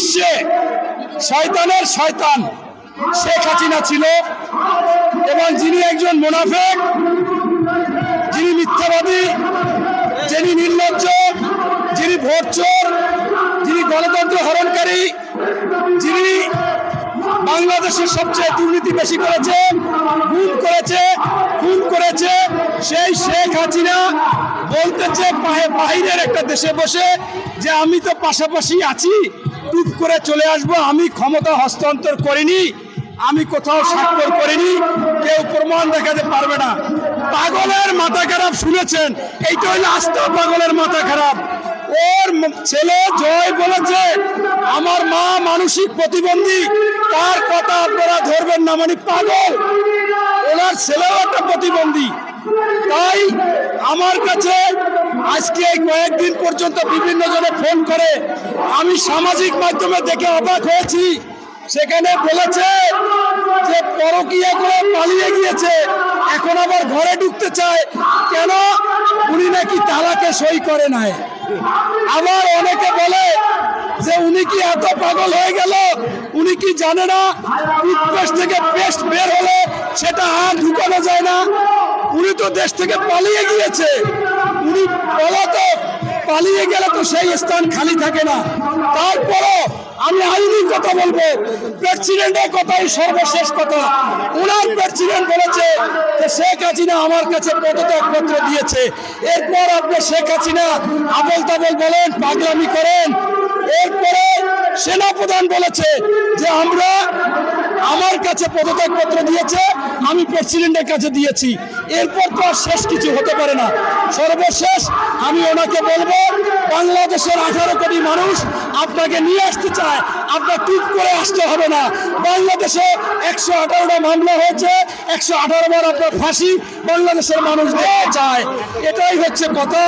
বিশ্বে শয়তানের শয়তান শেখ হাসিনা ছিল এবং যিনি একজন মোনাফেক, যিনি মিথ্যাবাদী, যিনি নির্লজ্জ, যিনি ভোট চোর, যিনি গণতন্ত্র হরণকারী, যিনি বাংলাদেশের সবচেয়ে দুর্নীতি বেশি করেছে গুম করেছে, খুন করেছে, সেই শেখ হাসিনা বলতেছে বাহে- বাহিরের একটা দেশে বসে যে আমি তো পাশাপাশি আছি। টুপ করে চলে আসব, আমি ক্ষমতা হস্তান্তর করিনি, আমি কোথাও স্বাক্ষর করিনি, কেউ প্রমাণ দেখাতে পারবে না। পাগলের মাথা খারাপ, শুনেছেন? এইটা হইলে আস্থা পাগলের মাথা খারাপ। ওর ছেলে জয় বলেছে, আমার মা মানসিক প্রতিবন্ধী, তার কথা আপনারা ধরবেন না মানে পাগল। ওনার ছেলেও একটা প্রতিবন্ধী। তাই আমার কাছে আজকে এই কয়েকদিন পর্যন্ত বিভিন্ন জনে ফোন করে আমি সামাজিক মাধ্যমে দেখে অবাক হয়েছি। সেখানে বলেছে যে পরকিয়া করে পালিয়ে গিয়েছে, এখন আবার ঘরে ঢুকতে চায়। কেন? উনি নাকি তালাকে সই করে নাই। আবার অনেকে বলে যে উনি কি এত পাগল হয়ে গেল? উনি কি জানে না? টুথপেস্ট থেকে পেস্ট বের হলে সেটা আর ঢুকানো যায় না। তো দেশ থেকে পালিয়ে গিয়েছে। উনি পলাতক। পালিয়ে গেলে তো সেই স্থান খালি থাকে না। তারপরও আমি আইনি কথা বলব। প্রেসিডেন্টের কথাই সর্বশেষ কথা। ওনার প্রেসিডেন্ট বলেছে যে, শেখ হাসিনা আমার কাছে পদত্যাগ পত্র দিয়েছে। এরপর আপনি শেখ হাসিনা আবল তাবল বলেন, পাগলামি করেন। এরপরে সেনাপ্রধান বলেছে যে, আমরা আমার কাছে পদত্যাগ পত্র দিয়েছে, আমি প্রেসিডেন্টের কাছে দিয়েছি। এরপর তো আর শেষ কিছু হতে পারে না। সর্বশেষ আমি ওনাকে বলব, বাংলাদেশের আঠারো কোটি মানুষ আপনাকে নিয়ে আসতে চায়, আপনার টুপ করে আসতে হবে না। বাংলাদেশে একশো আঠারোটা মামলা হয়েছে, একশো আঠারো বার আপনার ফাঁসি বাংলাদেশের মানুষ দেখতে চায়। এটাই হচ্ছে কথা।